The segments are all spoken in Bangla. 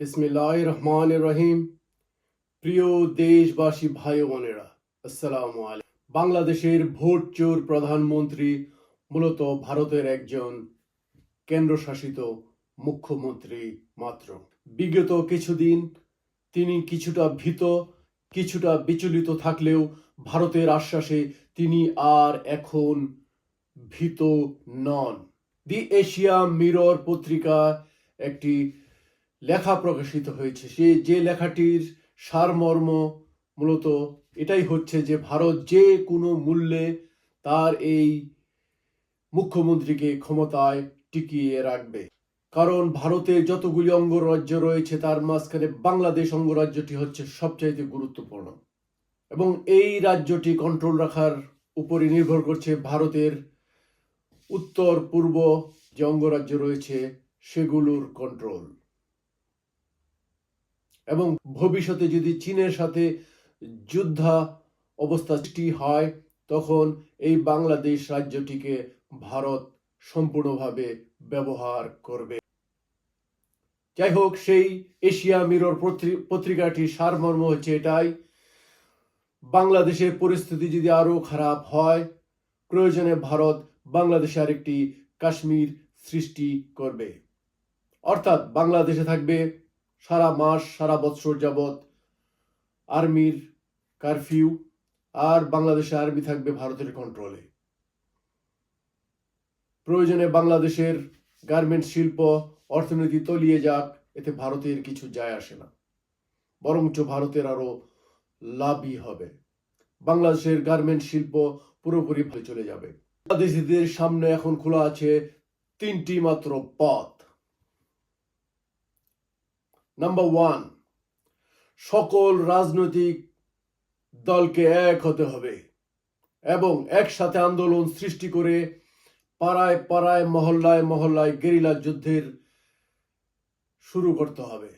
রহমান রহিম প্রিয় দেশবাসী, ভাই বোনেরা বাংলাদেশের ভোট চোর প্রধানমন্ত্রী মূলত ভারতের একজন কেন্দ্রশাসিত মুখ্যমন্ত্রী মাত্র। বিগত কিছুদিন তিনি কিছুটা ভীত, কিছুটা বিচলিত থাকলেও ভারতের আশ্বাসে তিনি আর এখন ভীত নন। দি এশিয়া মিরর পত্রিকা একটি লেখা প্রকাশিত হয়েছে। সে যে লেখাটির সারমর্ম মূলত এটাই হচ্ছে যে ভারত যে কোনো মূল্যে তার এই মুখ্যমন্ত্রীকে ক্ষমতায় টিকিয়ে রাখবে। কারণ ভারতে যতগুলি অঙ্গরাজ্য রয়েছে, তার মাঝখানে বাংলাদেশ অঙ্গরাজ্যটি হচ্ছে সবচাইতে গুরুত্বপূর্ণ। এবং এই রাজ্যটি কন্ট্রোল রাখার উপরে নির্ভর করছে ভারতের উত্তর পূর্ব যে অঙ্গরাজ্য রয়েছে, সেগুলোর কন্ট্রোল এবং ভবিষ্যতে যদি চীনের সাথে যুদ্ধা অবস্থা হয়, তখন এই বাংলাদেশ রাজ্যটিকে ভারত সম্পূর্ণভাবে ব্যবহার করবে। যাই হোক সেই এশিয়া মিরর পত্রি- পত্রিকাটির সারমর্ম হচ্ছে এটাই। বাংলাদেশের পরিস্থিতি যদি আরও খারাপ হয়, প্রয়োজনে ভারত বাংলাদেশে আরেকটি কাশ্মীর সৃষ্টি করবে। অর্থাৎ বাংলাদেশে থাকবে সারা মাস, সারা বৎসর যাবৎ আর্মির কারফিউ আর বাংলাদেশে আর্মি থাকবে ভারতের কন্ট্রোলে প্রয়োজনে বাংলাদেশের গার্মেন্ট শিল্প, অর্থনীতি তলিয়ে যাক, এতে ভারতের কিছু যায় আসে না। বরঞ্চ ভারতের আরও লাভই হবে। বাংলাদেশের গার্মেন্ট শিল্প পুরোপুরি চলে যাবে। বাংলাদেশিদের সামনে এখন খোলা আছে তিনটি মাত্র পথ। নাম্বার ওয়ান সকল রাজনৈতিক দলকে এক হতে হবে এবং একসাথে আন্দোলন সৃষ্টি করে পাড়ায় পাড়ায়, মহল্লায় মহল্লায় গেরিলা যুদ্ধের শুরু করতে হবে।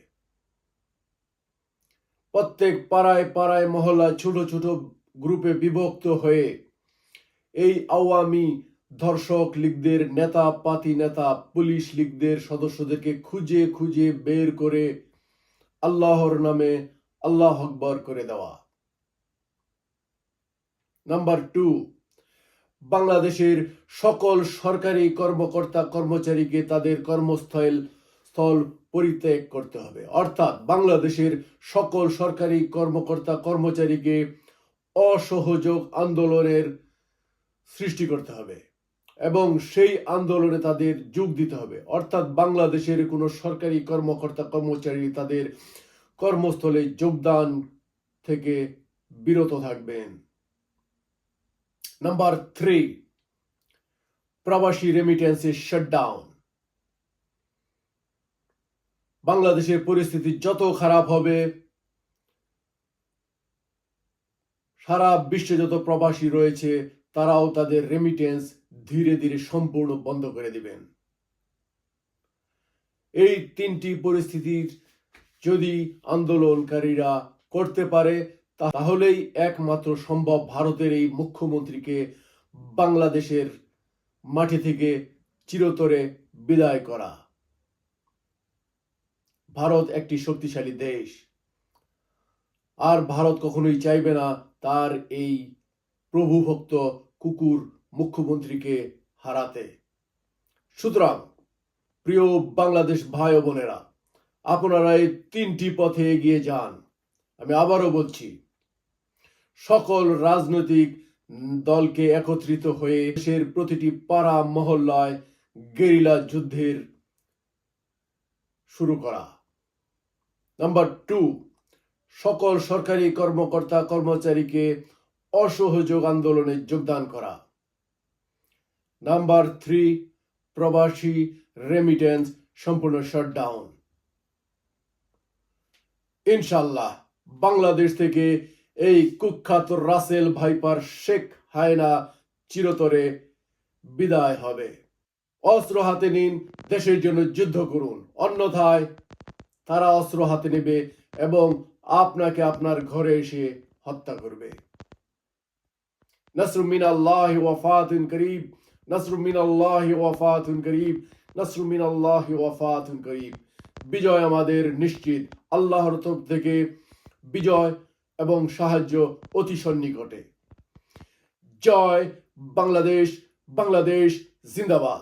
প্রত্যেক পাড়ায় পাড়ায় মহল্লায় ছোট ছোট গ্রুপে বিভক্ত হয়ে এই আওয়ামী ধর্ষক লীগদের নেতা, পাতি নেতা, পুলিশ লীগদের সদস্যদেরকে খুঁজে খুঁজে বের করে আল্লাহর নামে আল্লাহ আকবর করে দেওয়া। নাম্বার টু বাংলাদেশের সকল সরকারি কর্মকর্তা কর্মচারীকে তাদের কর্মস্থল, স্থল পরিত্যাগ করতে হবে। অর্থাৎ বাংলাদেশের সকল সরকারি কর্মকর্তা কর্মচারীকে অসহযোগ আন্দোলনের সৃষ্টি করতে হবে। এবং সেই আন্দোলনে তাদের যোগ দিতে হবে। অর্থাৎ বাংলাদেশের কোনো সরকারি কর্মকর্তা কর্মচারী তাদের কর্মস্থলে যোগদান থেকে বিরত থাকবেন। নাম্বার থ্রি, প্রবাসী রেমিটেন্সের শাটডাউন বাংলাদেশের পরিস্থিতি যত খারাপ হবে, সারা বিশ্বে যত প্রবাসী রয়েছে তারাও তাদের রেমিটেন্স ধীরে ধীরে সম্পূর্ণ বন্ধ করে দিবেন। এই তিনটি পরিস্থিতির যদি আন্দোলনকারীরা করতে পারে, তাহলেই একমাত্র সম্ভব ভারতের এই মুখ্যমন্ত্রীকে বাংলাদেশের মাটি থেকে চিরতরে বিদায় করা। ভারত একটি শক্তিশালী দেশ। আর ভারত কখনোই চাইবে না তার এই প্রভুভক্ত কুকুর মুখ্যমন্ত্রীকে হারাতে। সুতরাং, প্রিয় বাংলাদেশ ভাই বোনেরা, আপনারা এই তিনটি পথে এগিয়ে যান। আমি আবারও বলছি, সকল রাজনৈতিক দলকে একত্রিত হয়ে দেশের প্রতিটি পাড়া মহল্লায় গেরিলা যুদ্ধের শুরু করা। নাম্বার টু, সকল সরকারি কর্মকর্তা কর্মচারীকে অসহযোগ আন্দোলনে যোগদান করা। নাম্বার থ্রি, প্রবাসী রেমিটেন্স সম্পূর্ণ শাটডাউন ইনশাল্লাহ, বাংলাদেশ থেকে এই কুখ্যাত রাসেল ভাইপার শেখ হায়না চিরতরে বিদায় হবে। অস্ত্র হাতে নিন, দেশের জন্য যুদ্ধ করুন। অন্যথায় তারা অস্ত্র হাতে নেবে এবং আপনাকে আপনার ঘরে এসে হত্যা করবে। نصر من الله وفات قريب نصر من الله وفات قريب نصر من الله وفات قريب বিজয় আমাদের নিশ্চিত আল্লাহর তরফ থেকে বিজয় এবং সাহায্য অতি সন্নিকটে জয় বাংলাদেশ বাংলাদেশ জিন্দাবাদ